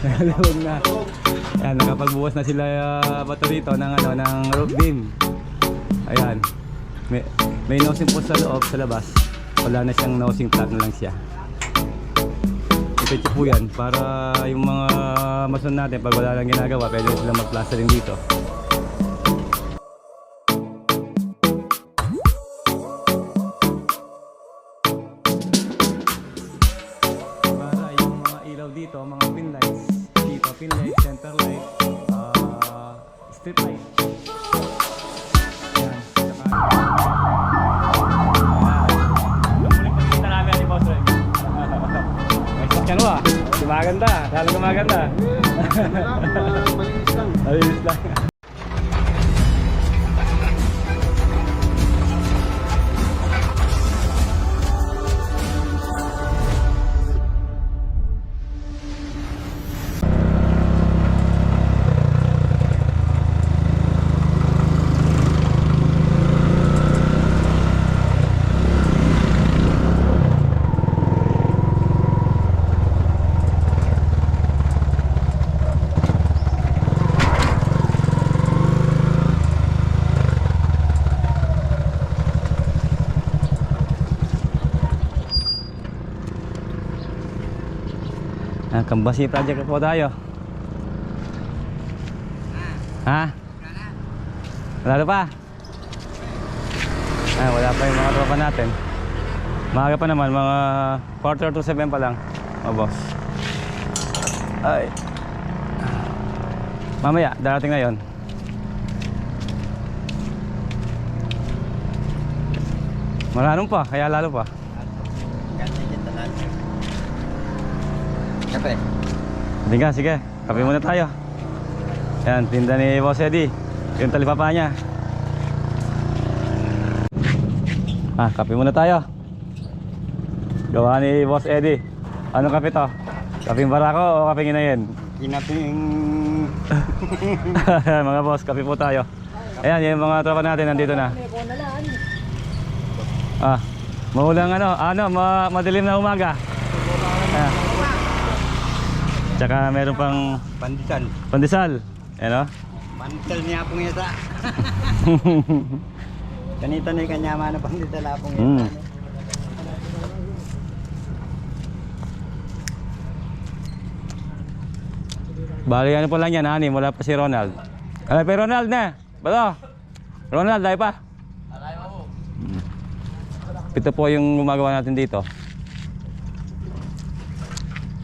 Nalulog na. Ayan, nakapagbuwas na sila uh, bato dito ng, ano, ng rope beam. Ayan. May, may nosing po sa loob, sa labas. Wala na siyang nosing flat na lang siya. Ito po yan para yung mga mason natin pag wala lang ginagawa pwede sila mag-plastering dito. May sakyan mo ah. Gumaganda. Lalo gumaganda. Malinis lang. Malinis lang. kambasi project po tayo. Ha? Wala pa? Ah, wala pa yung mga tropa natin. Maaga pa naman, mga quarter to seven pa lang. Oh, boss. Ay. Mamaya, darating na yon. Maranong pa, kaya lalo pa. Kape. Hindi nga, sige. Kape muna tayo. Yan, tinda ni Boss Eddie. Yung talipapa niya. Ah, kape muna tayo. Gawa ni Boss Eddie. Anong kape to? Kapeng barako o kapeng inayin? Kinaping... mga boss, kape po tayo. Ayan, yung mga tropa natin nandito na. Ah, maulang ano, ano, ma madilim na umaga. Ah. Tsaka meron pang Pandesal. pandesal. Ano? Pandesal niya pong yata. Kanito na yung kanya mana pandesal apong Mm. yata. Bali ano po lang yan, anim, wala pa si Ronald. Ay, pa Ronald na. Balo. Ronald, dahil pa. Mm. Ito po yung gumagawa natin dito.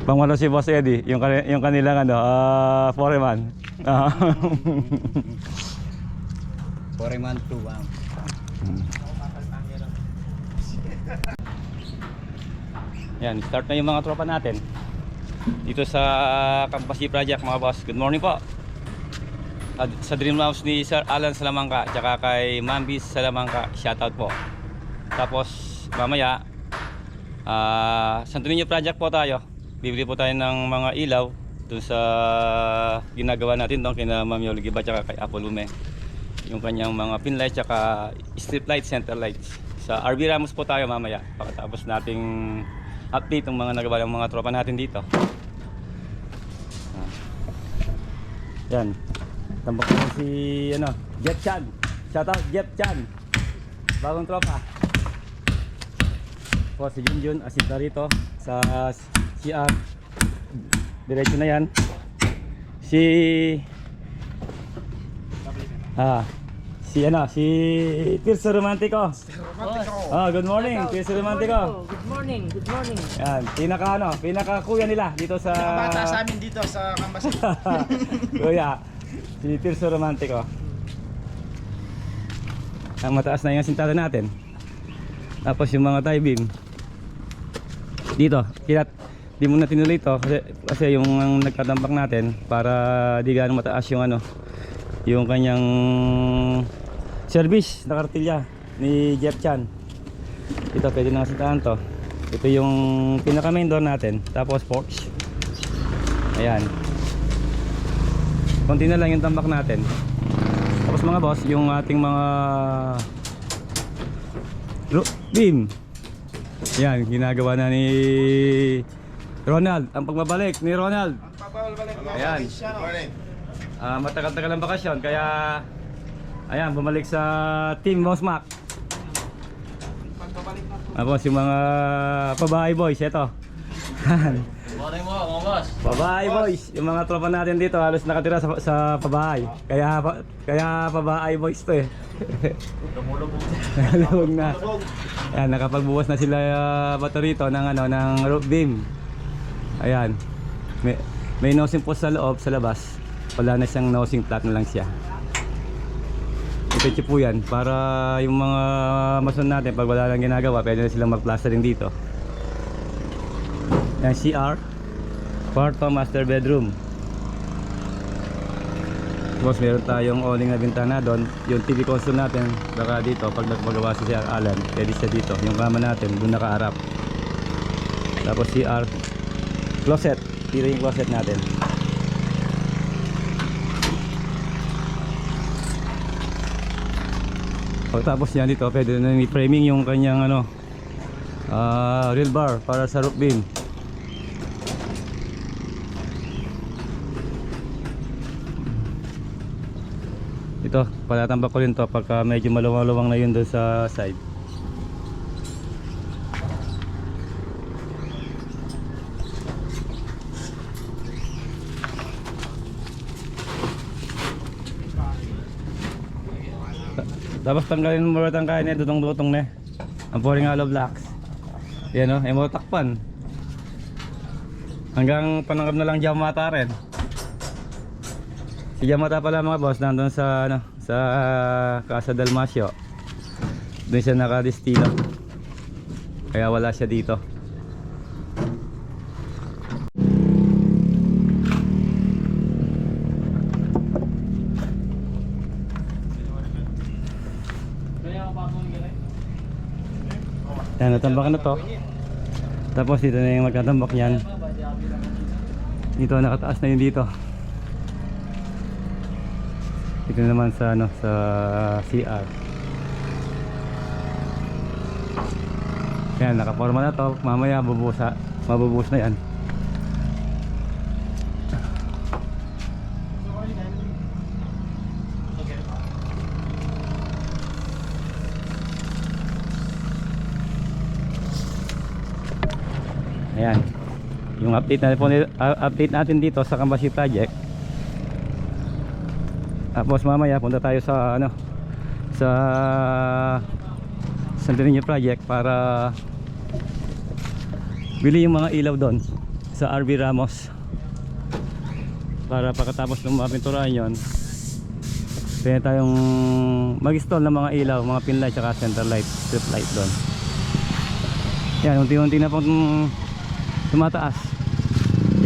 Pangwalo si Boss Eddie, yung, yung kanilang ano, ah, foreman. Ah. Foreman 2 wow. Yan, start na yung mga tropa natin. Dito sa Kampasi Project mga boss. Good morning po. At sa Dream House ni Sir Alan Salamangka tsaka kay Mambis Salamangka. Shoutout po. Tapos mamaya ah Santo Niño Project po tayo. Bibili po tayo ng mga ilaw dun sa ginagawa natin doon kina Ma'am Yoli Giba tsaka kay Apple Lume. Yung kanyang mga pin lights tsaka street lights, center lights. Sa RB Ramos po tayo mamaya. Pagkatapos nating update ng mga nagawa ng mga tropa natin dito. Ah. Yan. Tambak na si ano, Jet Chan. Shout out Jet Chan. Bagong tropa. Po si Junjun asit na rito sa CR. Diretso na yan. Si Ah, si ano, si Tirso Romantico. Ah, good morning, Tirso Romantico. Good morning, good morning. Yan, pinaka ano, pinaka kuya nila dito sa Bata sa amin dito sa Kambasi. Kuya, si Tirso Romantico. Ang mataas na yung sintado natin. Tapos yung mga tie beam. Dito, kinat di muna tinuloy ito kasi, kasi yung nagtatambak natin para di gaano mataas yung ano yung kanyang service na kartilya ni Jeff Chan. Ito pwede na kasintahan to. Ito yung pinaka main door natin tapos porch. Ayan. Konti na lang yung tambak natin. Tapos mga boss yung ating mga beam. Yan ginagawa na ni Ronald ang pagbabalik ni Ronald Papa Ayan. Ah, matagal-tagal ang bakasyon kaya ayan, bumalik sa Team Mosmac. Tapos yung mga pabahay boys, eto. Morning mo, mga boss. pabahay boys, yung mga tropa natin dito halos nakatira sa, sa pabahay. Kaya pa- kaya pabahay boys to eh. Lumulubog. Lubog na. Ayan, nakapagbuwas na sila uh, bato rito ng ano ng roof beam. Ayan. May may nosing po sa loob, sa labas. Wala na siyang nosing flat na lang siya. Ito po yan para yung mga mason natin pag wala lang ginagawa, pwede na silang mag-plastering dito. Yan CR. Kwarto master bedroom. Tapos meron tayong awning na bintana doon. Yung TV console natin, baka dito, pag nagpagawa si Sir Alan, pwede siya dito. Yung kama natin, doon nakaharap. Tapos CR, closet. Dito yung closet natin. Pagtapos niya dito, pwede na ni framing yung kanyang ano, ah real bar para sa roof beam. Ito, palatambak ko rin to pagka medyo maluwang-luwang na yun doon sa side. Tapos tanggalin mo rin ang kaya niya, dutong-dutong na. Ang pouring hollow blocks. Yan o, ay mo takpan. Hanggang panangkap na lang Yamata rin. Si Yamata pala mga boss, nandun sa, ano, sa Casa Dalmasio. Doon siya nakadistilo. Kaya wala siya dito. Yan, natambakan na to. Tapos dito na yung magkatambak niyan. Dito nakataas na yun dito. Dito naman sa ano sa CR. Yan, nakaporma na to. Mamaya bubusa, mabubuhos na yan. Ayan. Yung update natin po uh, update natin dito sa Kambasi project. Tapos mamaya punta tayo sa ano sa Santo Niño project para bili yung mga ilaw doon sa RB Ramos. Para pagkatapos ng mga pinturahan yon, pwede tayong mag-install ng mga ilaw, mga pin light at center light, strip light doon. Yan, unti-unti na pong tumataas.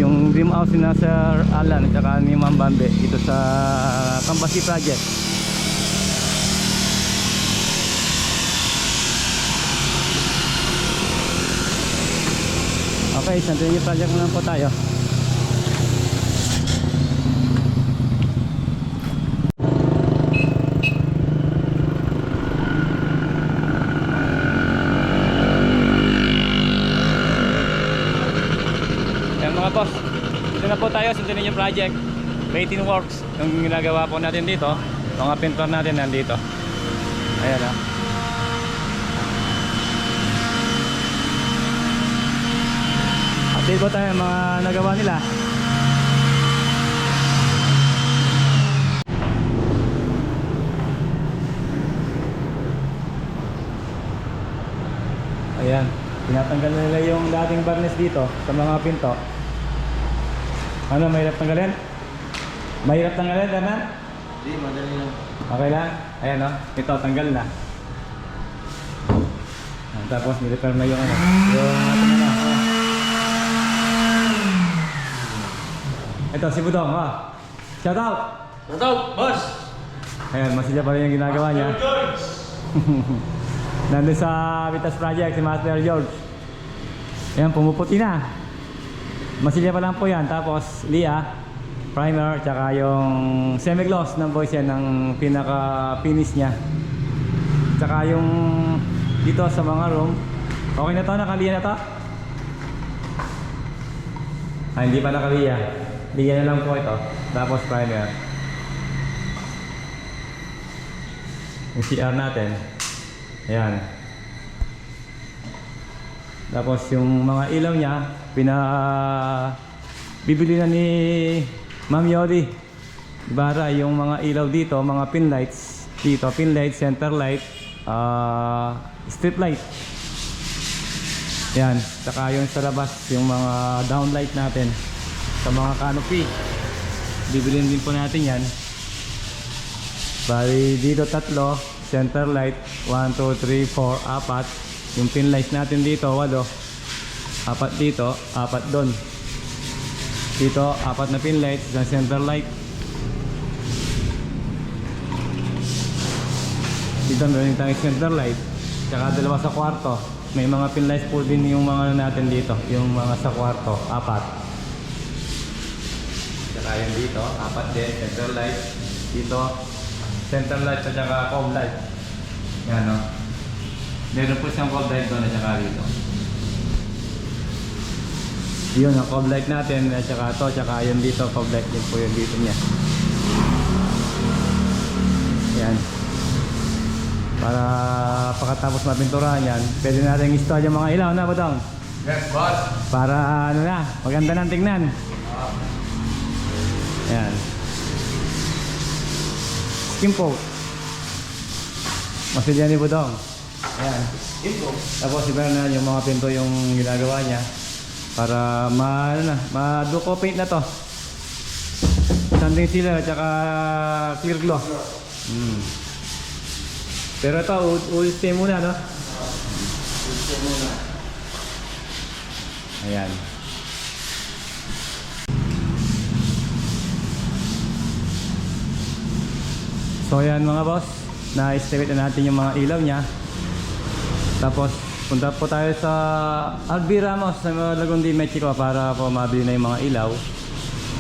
Yung dream house ni Sir Alan at saka ni Ma'am Bambe dito sa Kambasi Project. Okay Santo Niño Project muna po tayo Ayan mga boss, dito na po tayo sa Santo Project. Painting Works. Yung ginagawa po natin dito Mga pintor natin nandito. Ayan ah. Update po tayo mga nagawa nila. Ayan, tinatanggal na nila yung dating barnes dito sa mga pinto. Ano, mahirap tanggalin? Mahirap tanggalin, Dana? Hindi, madali lang. Okay lang? Ayan o, ito, tanggal na. Ah, Tapos, nirepair na yung ano, yung ating ano. oh. Ito, si Budong, oh. Shout out! Shout out, boss! Ayan, masilya pa rin yung ginagawa niya. George! Nandun sa Vitas Project, si Master George. Ayan, pumuputi na. Masilya pa lang po yan. Tapos, Lia, primer, tsaka yung semi-gloss ng boys yan, ng pinaka-finish niya. Tsaka yung dito sa mga room. Okay na to, nakaliya na to? Ah, hindi pa nakaliya. Bigyan na lang po ito. Tapos primer. Yung CR natin. Ayan. Tapos yung mga ilaw niya, pina bibili na ni Ma'am Yodi. Ibarra yung mga ilaw dito, mga pin lights dito, pin light, center light, ah strip light. Yan, saka yung sa labas, yung mga downlight natin sa mga canopy. Bibilin din po natin yan. Bali dito tatlo, center light, 1, 2, 3, 4, apat. Yung pin light natin dito, walo. Apat dito, apat doon. Dito, apat na pin light, isang center light. Dito meron tayong center light. Tsaka dalawa sa kwarto. May mga pin lights po din yung mga ano natin dito. Yung mga sa kwarto, apat. Tsaka yung dito, apat din, center light. Dito, center light at saka cob light. Yan no. Meron po siyang cob light doon at saka dito. Yun ang cob light natin at saka to, tsaka yun dito, cob light din po yung dito niya. Yan. Para pagkatapos mapinturahan yan, pwede natin install yung mga ilaw na ba Yes, boss. Para ano na, maganda ng tingnan. Yan. Skin coat. Masilya ni Budong. Ayan. Tapos iba na yung mga pinto yung ginagawa niya. Para ma, ano na, ma-duco paint na to. Sanding sila at saka clear gloss. Hmm. Pero ito, oil stay muna, no? Ayan. So ayan mga boss, na-estimate na natin yung mga ilaw niya. Tapos punta po tayo sa Albi Ramos sa Lagundi, Mexico para po mabili na yung mga ilaw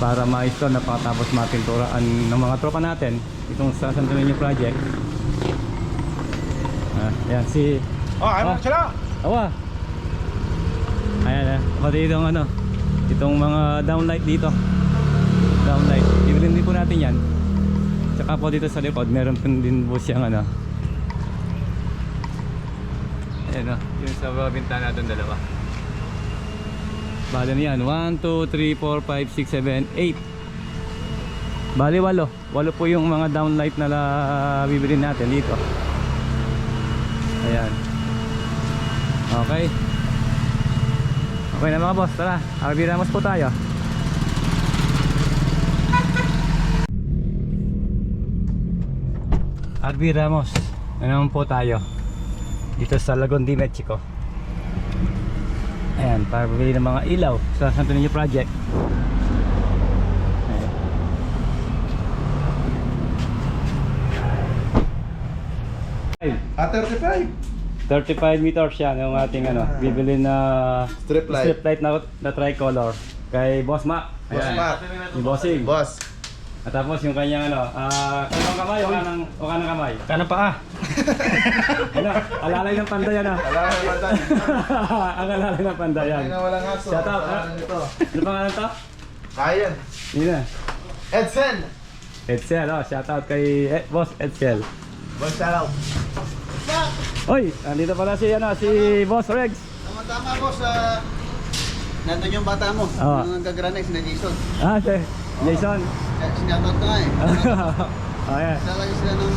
para ma-install na pagkatapos mapinturaan ng mga tropa natin itong sa Santo Niño project. Ah, ayan si Oh, ano, sila? Awa. Ayan, ah. pati itong ano, itong mga downlight dito. Downlight. Ibilin din po natin yan. Tsaka po dito sa likod, meron din po siyang ano. Ayan o, yung sa mga bintana natin dalawa. Bali na yan, 1, 2, 3, 4, 5, 6, 7, 8. Bali walo. Walo po yung mga downlight na la bibili natin dito. Ayan. Okay. Okay na mga boss, tara. Arbi Ramos po tayo. Arbi Ramos. Naman po tayo. Dito sa Lagon de Mexico. Ayan, para bumili ng mga ilaw sa Santo Niño Project. Ayan. Ah, 35. 35 meters yan yung ating ano, bibili na Strip light. strip light na, na tricolor kay Boss Ma. Boss Ayan. Mac. Ni Bossing. Boss. At tapos yung kanyang ano, ah, kanang kamay o kanang, o kanang kamay? Kanang paa. ano, alalay ng pandayan ah. Wala ka naman tayo. Ang alalay ng pandayan. Ay na walang aso. Shout out, Ano ah. nito? Ano pangalan to? Kayan. Yun na. Edsen. Edsel, oh, shout out kay eh, Boss Edsel. Boss, shout out. Oy, andito pala si ano, si Boss Regs. Tama-tama ko sa... Nandun yung bata mo. Oo. Yung gagranex na Jason. Ah, si Jason. Eh, Sinatot na eh. Ayan. Lalagay sila ng...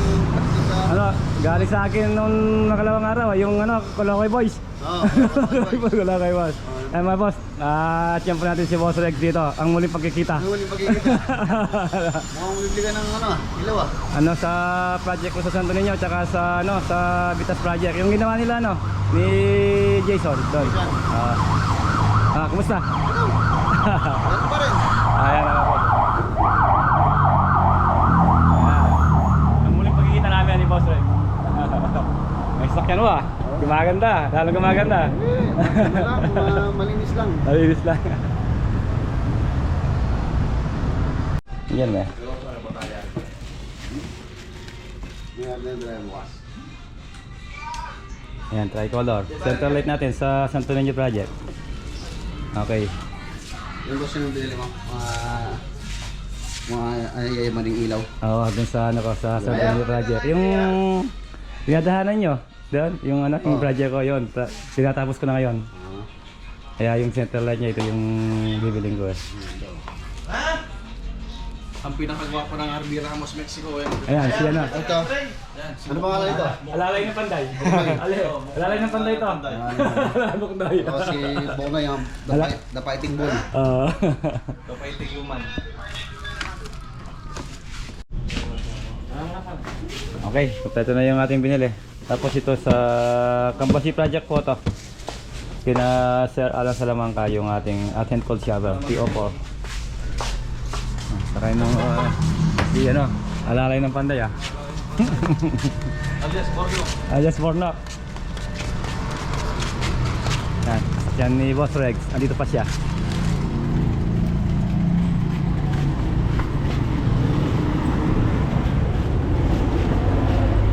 Sa... Ano, galing sa akin nung nakalawang araw, ah, yung ano, Kolokoy Boys. Oo. Kolokoy Boys. Eh mga boss, ah, uh, po natin si Boss Rex dito, ang muling pagkikita. Ano yung pagkikita? Mukhang bibili ka ng ano, ilaw ah. ano sa project ko sa Santo Niño, tsaka sa ano, sa Vitas project. Yung ginawa nila ano, ni Jason doon. Jason. Ah, ah, kumusta? Ano pa rin? Ayan. Ayan. Ang muling pagkikita namin ni Boss Rex. May sakyan mo ah. Gumaganda, lalo gumaganda. Eh, ano lang, ma- malinis lang. Yan eh. May na drive wash. Ayan, tricolor. Center light natin sa Santo Niño project. Okay. Yung boss yung binili mo. Mga... Mga ay, maling ilaw. Oo, dun sa ano ko, sa sa Daniel project. Yung pinadahanan nyo, doon, yung ano, yung project ko yun. Ta- Tinatapos ko na ngayon. Ah. Kaya yung central light niya, ito yung bibiling ko eh. Ang pinakagwapo ng RB Ramos Mexico. Yan. Ayan, siya na. Ito. Ano pangalan ito? Alalay ng panday. Ale, alalay ng panday to. Ano kong dayo? Ito si Bona yung the, Ala- fight, the Fighting Bull. Oo. Kapaitig human. okay, kompleto na yung ating binili. Tapos ito sa Kambasi Project po to. Kina Sir Alan Salamanca yung ating atin cold shower, PO4. Sakay nung uh, di ano, alalay ng panday ah. Alias Borno. Alias Bornok. Yan, yan ni Boss Rex. Andito pa siya.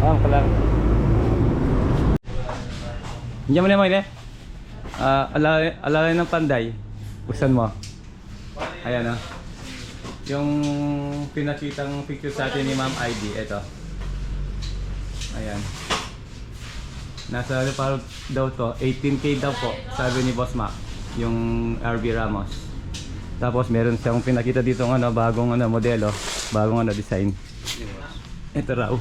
Ah, pala. Hindi mo naman eh. Ah, alalay, alalay ng panday. Buksan mo. Ayan ah. Yung pinakitang picture sa atin ni Ma'am ID, ito. Ayan. Nasa ano pa daw to, 18k daw po, sabi ni Boss Mac, yung RB Ramos. Tapos meron siyang pinakita dito ng ano, bagong ano, modelo, bagong ano, design. Ito raw.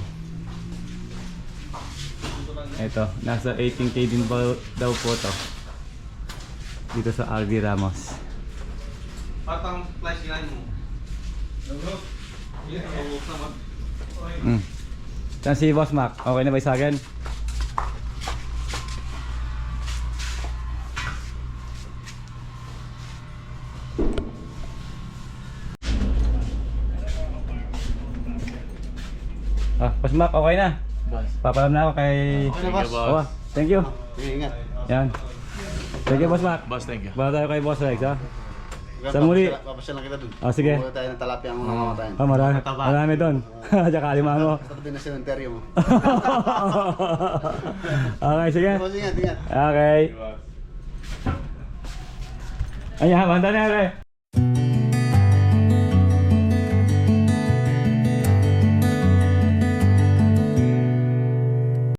Ito, nasa 18k din ba, daw po to. Dito sa RB Ramos. Patang flash yan mo. Mm. Saan si Boss Mac? Okay na ba sa akin? Ah, Boss Mac, okay na. Boss. Papalam na ako kay... Okay na, boss. Oo, thank you. Sige, ingat. Yan. Thank you, Boss Mac. Boss, thank you. Bala tayo kay Boss Rex, ha? Sa muli. Papasyal lang kita dun. Ah, sige. Kumuha tayo ng talapia ang mga mamatayan. Ah, marami, marami doon. Tsaka alimango. Sa tabi ng sementeryo mo. okay, sige. Boss, ingat, ingat. Okay. Ayan, handa na, okay.